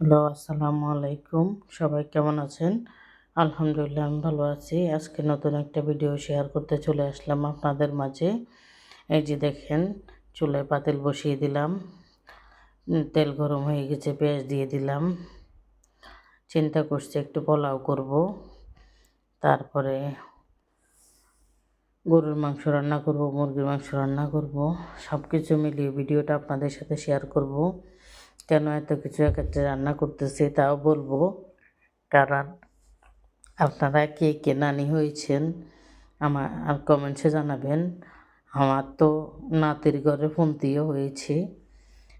Hello, আসসালামু আলাইকুম। সবাই কেমন আছেন? আলহামদুলিল্লাহ, আমি ভালো আছি। আজকে নতুন একটা ভিডিও শেয়ার করতে চলে আসলাম আপনাদের মাঝে। এই যে দেখেন, চুলায় পাতিল বসিয়ে দিলাম। তেল গরম হয়ে গেছে, পেঁয়াজ দিয়ে দিলাম। চিন্তা করছি একটু পোলাও করব। তারপরে গরুর মাংস রান্না করব, মুরগির মাংস রান্না করব। সব কিছু মিলিয়ে ভিডিওটা আপনাদের সাথে শেয়ার করব। কেন এত কিছু এক্ষেত্রে রান্না করতেছি তাও বলব? কারণ আপনারা কে কে নানি হয়েছেন আমার, আর কমেন্টসে জানাবেন। আমার তো নাতির ঘরে ফোনতিও হয়েছে।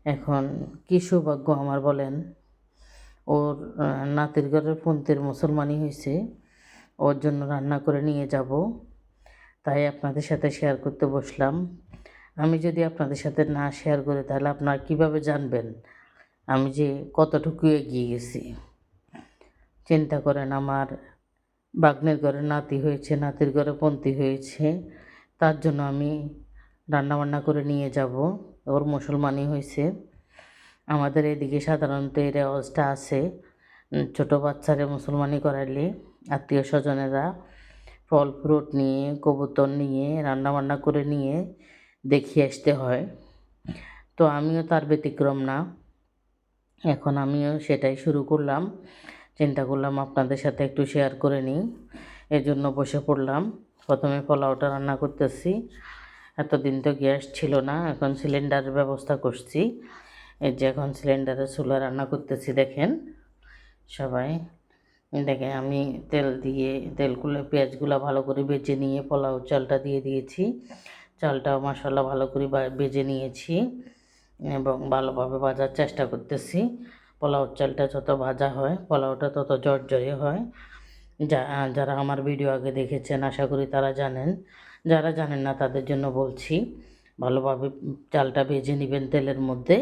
এখন কী সৌভাগ্য আমার বলেন? ওর নাতির ঘরের ফোনতির মুসলমানই হয়েছে। ওর জন্য রান্না করে নিয়ে যাব। তাই আপনাদের সাথে শেয়ার করতে বসলাম। আমি যদি আপনাদের সাথে না শেয়ার করি তাহলে আপনারা কীভাবে জানবেন? আমি যে কতটুকু এগিয়ে গেছি। চিন্তা করেন, আমার বাগ্নের ঘরে নাতি হয়েছে, নাতির ঘরে পন্তি হয়েছে, তার জন্য আমি রান্নাবান্না করে নিয়ে যাব। ওর মুসলমানই হয়েছে। আমাদের এদিকে সাধারণত এই রেওয়াজটা আছে ছোটো বাচ্চারে মুসলমানি করাইলে আত্মীয় স্বজনেরা ফল ফ্রুট নিয়ে, কবুতর নিয়ে, রান্নাবান্না করে নিয়ে দেখিয়ে আসতে হয়। তো আমিও তার ব্যতিক্রম না। এখন আমিও সেটাই শুরু করলাম। চিন্তা করলাম আপনাদের সাথে একটু শেয়ার করে নিই। এর জন্য বসে পড়লাম। প্রথমে পোলাওটা রান্না করতেছি। এতদিন তো গ্যাস ছিল না, এখন সিলিন্ডারের ব্যবস্থা করছি। এই যে এখন সিলিন্ডারে চুলা রান্না করতেছি, দেখেন। সবাই দেখে আমি তেল দিয়ে তেলগুলো পেঁয়াজগুলো ভালো করে বেজে নিয়ে পোলাও চালটা দিয়ে দিয়েছি। চালটাও মশলা ভালো করে বেজে নিয়েছি। এবং ভালোভাবে ভাজার চেষ্টা করতেছি। পোলাও চালটা যত ভাজা হয়, পোলাওটা তত জর্জরে হয়। যা, যারা আমার ভিডিও আগে দেখেছেন, আশা করি তারা জানেন। যারা জানেন না, তাদের জন্য বলছি, ভালোভাবে চালটা ভেজে নেবেন তেলের মধ্যে,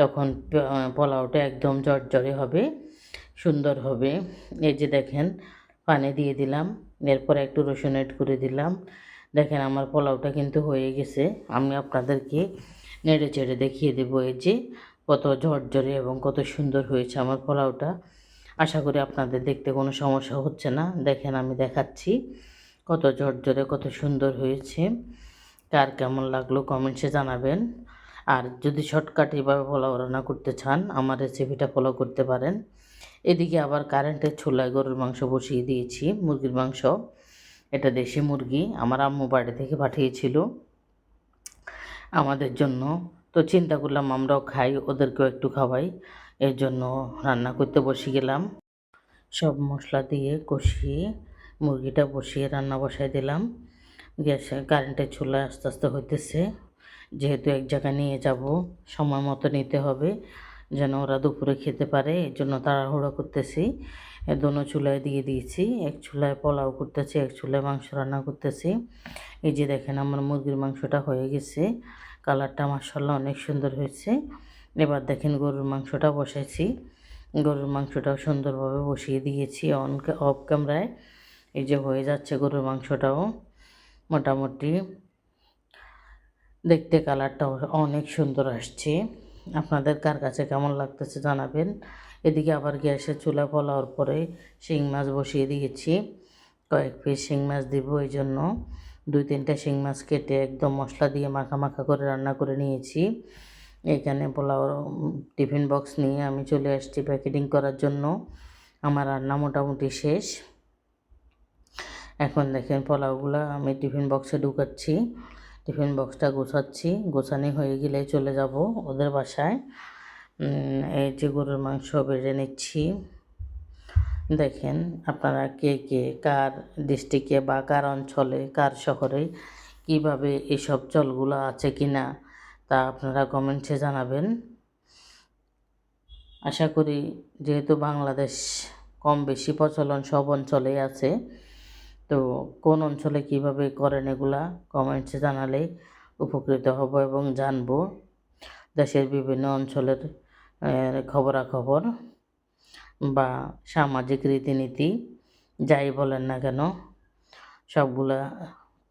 তখন পোলাওটা একদম জর্জরে হবে, সুন্দর হবে। এই যে দেখেন, পানি দিয়ে দিলাম, এরপর একটু রসুন এড করে দিলাম। দেখেন আমার পোলাওটা কিন্তু হয়ে গেছে। আমি আপনাদেরকে নেড়ে চেড়ে দেখিয়ে দেবো, এই যে কত ঝরঝরে এবং কত সুন্দর হয়েছে আমার পোলাওটা। আশা করি আপনাদের দেখতে কোনো সমস্যা হচ্ছে না। দেখেন, আমি দেখাচ্ছি কত ঝরঝরে, কত সুন্দর হয়েছে। কার কেমন লাগল কমেন্টসে জানাবেন। আর যদি শর্টকাট এভাবে পোলাও রান্না করতে চান, আমার রেসিপিটা ফলো করতে পারেন। এদিকে আবার কারেন্টের ছোলায় গরুর মাংস বসিয়ে দিয়েছি, মুরগির মাংস। এটা দেশি মুরগি, আমার আম্মু বাড়ি থেকে পাঠিয়েছিল। আমাদের জন্য। তো চিন্তা করলাম আমরাও খাই, ওদেরকেও একটু খাওয়াই। এর জন্য রান্না করতে বসে গেলাম। সব মশলা দিয়ে কষিয়ে মুরগিটা বসিয়ে রান্না বসাই দিলাম। গ্যাসে, কারেন্টের চুলা আস্তে আস্তে হইতেছে। যেহেতু এক জায়গায় নিয়ে যাব, সময় মতো নিতে হবে। যেন ওরা দুপুরে খেতে পারে, এর জন্য তাড়াহুড়ো করতেছি। দোনো চুলায় দিয়ে দিয়েছি, এক চুলায় পোলাও করতেছি, এক চুলায় মাংস রান্না করতেছি। এই যে দেখেন আমার মুরগির মাংসটা হয়ে গেছে, কালারটা মাসাল্লাহ অনেক সুন্দর হয়েছে। এবার দেখেন গরুর মাংসটা বসাইছি, গরুর মাংসটাও সুন্দরভাবে বসিয়ে দিয়েছি অন অফ ক্যামেরায়। এই যে হয়ে যাচ্ছে গরুর মাংসটাও মোটামুটি। দেখতে কালারটাও অনেক সুন্দর আসছে। আপনাদের কার কাছে কেমন লাগতেছে জানাবেন। এদিকে আবার গ্যাসের চুলা ফলাওয়ার পরে শিং মাছ বসিয়ে দিয়েছি। কয়েক পিস শিং মাছ দিব এই জন্য। দুই তিনটা শিং মাছ কেটে একদম মশলা দিয়ে মাখা মাখা করে রান্না করে নিয়েছি। এখানে পোলাও টিফিন বক্স নিয়ে আমি চলে আসছি প্যাকেটিং করার জন্য। আমার রান্না মোটামুটি শেষ। এখন দেখেন পোলাওগুলো আমি টিফিন বক্সে ঢুকাচ্ছি। টিফিন বক্সটা গোছাচ্ছি। গোছানি হয়ে গেলে চলে যাব ওদের বাসায়। এই যে গরুর মাংস বেড়ে নিচ্ছি। দেখেন আপনারা কে কে, কার ডিস্ট্রিক্টে বা কার অঞ্চলে, কার শহরে কীভাবে এসব চলগুলো আছে কি না তা আপনারা কমেন্টসে জানাবেন। আশা করি যেহেতু বাংলাদেশ কম বেশি প্রচলন সব অঞ্চলেই আছে তো কোন অঞ্চলে কীভাবে করেন এগুলা কমেন্টসে জানালে উপকৃত হব এবং জানব। দেশের বিভিন্ন অঞ্চলের খবরাখবর বা সামাজিক রীতিনীতি যাই বলেন না কেন, সবগুলা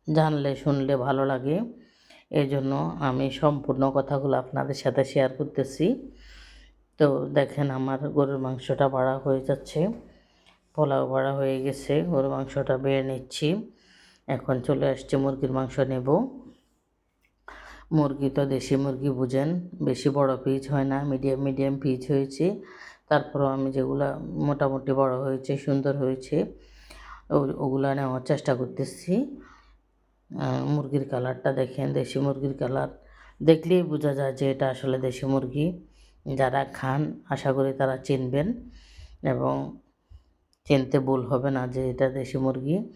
জানলে, শুনলে ভালো লাগে। এই জন্য আমি সম্পূর্ণ কথাগুলো আপনাদের সাথে শেয়ার করতেছি। তো দেখেন আমার গরুর মাংসটা বাড়া হয়ে যাচ্ছে। পোলাও বাড়া হয়ে গেছে, গরুর মাংসটা বেড়ে নিচ্ছি। এখন চলে আসছে, মুরগির মাংস নেব। মুরগি তো দেশি মুরগি, বুঝেন? বেশি বড় পিস হয় না মিডিয়াম মিডিয়াম পিস হয়েছে। তারপরও আমি যেগুলা মোটামুটি বড় হয়েছে, সুন্দর হয়েছে ওগুলা নেওয়ার চেষ্টা করতেছি। মুরগির কালারটা দেখেন, দেশি মুরগির কালার। দেখলেই বোঝা যায় যে এটা আসলে দেশি মুরগি। যারা খান, আশা করি তারা চিনবেন। এবং চিনতে ভুল হবে না যে এটা দেশি মুরগি।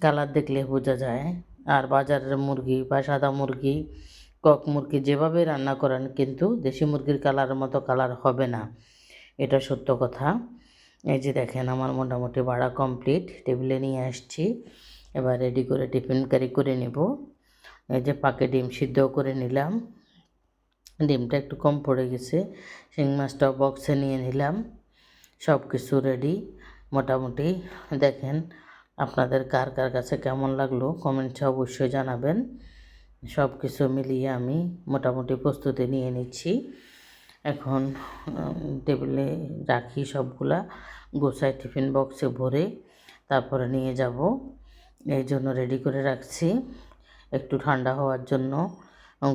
কালার দেখলে বোঝা যায়। আর বাজারের মুরগি বা সাদা মুরগি, কক মুরগি যেভাবে রান্না করেন কিন্তু দেশি মুরগির কালারের মতো কালার হবে না। এটা সত্য কথা। এই যে দেখেন আমার মোটামুটি বাড়া কমপ্লিট, টেবিলে নিয়ে আসছি। এবার রেডি করে টিফিন ক্যারি করে নেব। এই যে পাকে ডিম সিদ্ধ করে নিলাম। ডিমটা একটু কম পড়ে গেছে। শিং মাছটাও বক্সে নিয়ে নিলাম। সব কিছু রেডি মোটামুটি। দেখেন আপনাদের কার কার কাছে কেমন লাগল কমেন্টসে অবশ্যই জানাবেন। সব কিছু মিলিয়ে আমি মোটামুটি প্রস্তুতি নিয়ে নিচ্ছি। এখন টেবিলে রাখি সবগুলা গোছায় টিফিন বক্সে ভরে তারপরে নিয়ে যাব। এই জন্য রেডি করে রাখছি। একটু ঠান্ডা হওয়ার জন্য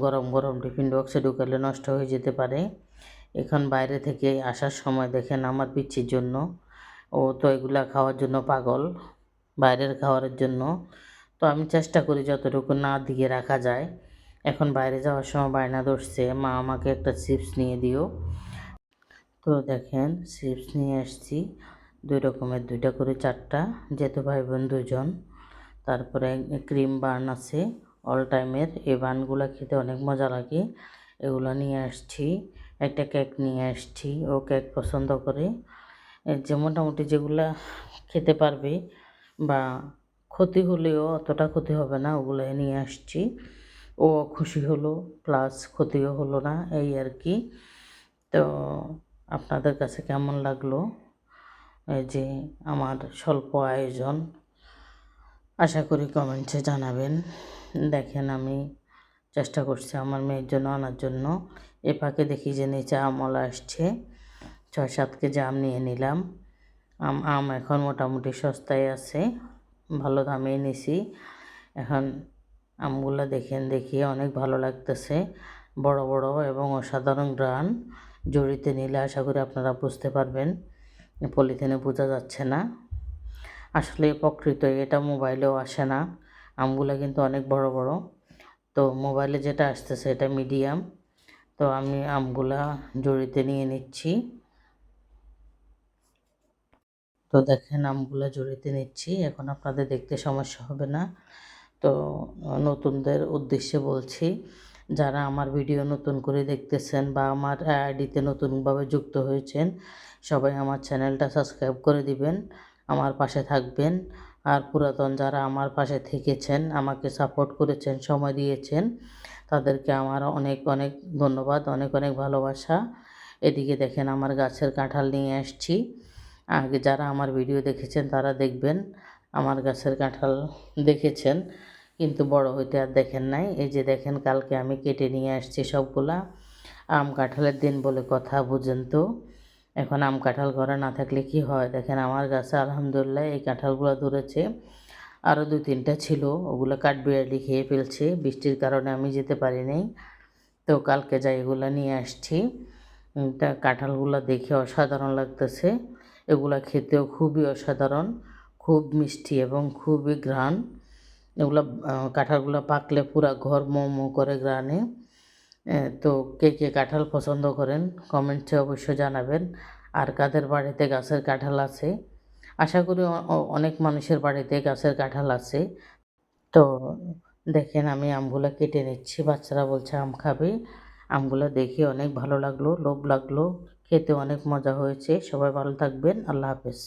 গরম গরম টিফিন বক্সে ঢুকালে নষ্ট হয়ে যেতে পারে। এখন বাইরে থেকে আসার সময় দেখেন আমার পিচ্ছির জন্য ও তো এগুলা খাওয়ার জন্য পাগল, বাইরের খাওয়ারের জন্য। তো আমি চেষ্টা করি যতটুকু না দিয়ে রাখা যায়। এখন বাইরে যাওয়ার সময় বায়না ধরছে, মা আমাকে একটা চিপস নিয়ে দিও। তো দেখেন, চিপস নিয়ে আসছি, দুই রকমের, দুইটা করে চারটা, যেহেতু ভাই বোন দুজন। তারপরে ক্রিম বার্ন আছে, অল টাইমের, এই বার্নগুলো খেতে অনেক মজা লাগে। এগুলো নিয়ে আসছি, একটা কেক নিয়ে আসছি, ও কেক পছন্দ করে। যে মোটামুটি যেগুলা খেতে পারবে বা ক্ষতি হলেও অতটা ক্ষতি হবে না ওগুলো নিয়ে আসছি। ও খুশি হলো, প্লাস ক্ষতিও হলো না, এই আর কি। তো আপনাদের কাছে কেমন লাগল? যে আমার স্বল্প আয়োজন, আশা করি কমেন্টসে জানাবেন। দেখেন আমি চেষ্টা করছি আমার মেয়ের জন্য, আনার জন্য। এ ফাঁকে দেখি যে নিচে আমল আসছে। ছয় সাত কেজি আম নিয়ে নিলাম। আম আম এখন মোটামুটি সস্তায় আছে, ভালো দামে নিছি। এখন আমগুলো দেখেন, দেখিয়ে অনেক ভালো লাগতেছে। বড় বড় এবং অসাধারণ গ্রান। জড়িতে নিলে আশা করি আপনারা বুঝতে পারবেন, পলিথিনে বোঝা যাচ্ছে না। আসলে প্রকৃত এটা মোবাইলেও আসে না। আমগুলো কিন্তু অনেক বড় বড়। তো মোবাইলে যেটা আসতেছে এটা মিডিয়াম। তো আমি আমগুলা জড়িতে নিয়ে নিচ্ছি। তো দেখেন, আমগুলা জড়িতে নিচ্ছি। এখন আপনাদের দেখতে সমস্যা হবে না। তো নতুনদের উদ্দেশ্যে বলছি, যারা আমার ভিডিও নতুন করে দেখতেছেন বা আমার আইডিতে নতুনভাবে যুক্ত হয়েছেন, সবাই আমার চ্যানেলটা সাবস্ক্রাইব করে দিবেন, আমার পাশে থাকবেন। আর পুরাতন যারা আমার পাশে থেকেছেন, আমাকে সাপোর্ট করেছেন, সময় দিয়েছেন, তাদেরকে আমার অনেক অনেক ধন্যবাদ, অনেক অনেক ভালোবাসা। এদিকে দেখেন, আমার গাছের কাঁঠাল নিয়ে আসছি। আগে যারা আমার ভিডিও দেখেছেন তারা দেখবেন, আমার গাছের কাঁঠাল দেখেছেন। কিন্তু বড় হইতে আর দেখেন নাই। এই যে দেখেন, কালকে আমি কেটে নিয়ে আসছি সবগুলা। আম কাঁঠালের দিন বলে কথা, বুঝেন তো। এখন আম কাঁঠাল ঘরে না থাকলে কি হয়? দেখেন, আমার গাছে আলহামদুলিল্লাহ এই কাঁঠালগুলো ধরেছে। আরও দু তিনটা ছিল, ওগুলো কাঠবিড়ালি খেয়ে ফেলছে। বৃষ্টির কারণে আমি যেতে পারি নাই। তো কালকে যাই এগুলো নিয়ে আসছি। তা কাঁঠালগুলো দেখে অসাধারণ লাগতেছে। এগুলা খেতেও খুবই অসাধারণ, খুব মিষ্টি এবং খুবই ঘ্রাণ। এগুলো কাঁঠালগুলো পাকলে পুরা ঘর মো করে গ্রানে তো কে কে কাঁঠাল পছন্দ করেন কমেন্টসে অবশ্যই জানাবেন। আর কাদের বাড়িতে গাছের কাঁঠাল আছে? আশা করি অনেক মানুষের বাড়িতে গাছের কাঁঠাল আছে। তো দেখেন আমি আমগুলো কেটে নিচ্ছি, বাচ্চারা বলছে আম খাবে। আমগুলো দেখে অনেক ভালো লাগল, লোভ লাগল। খেতে অনেক মজা হয়েছে। সবাই ভালো থাকবেন। আল্লাহ হাফেজ।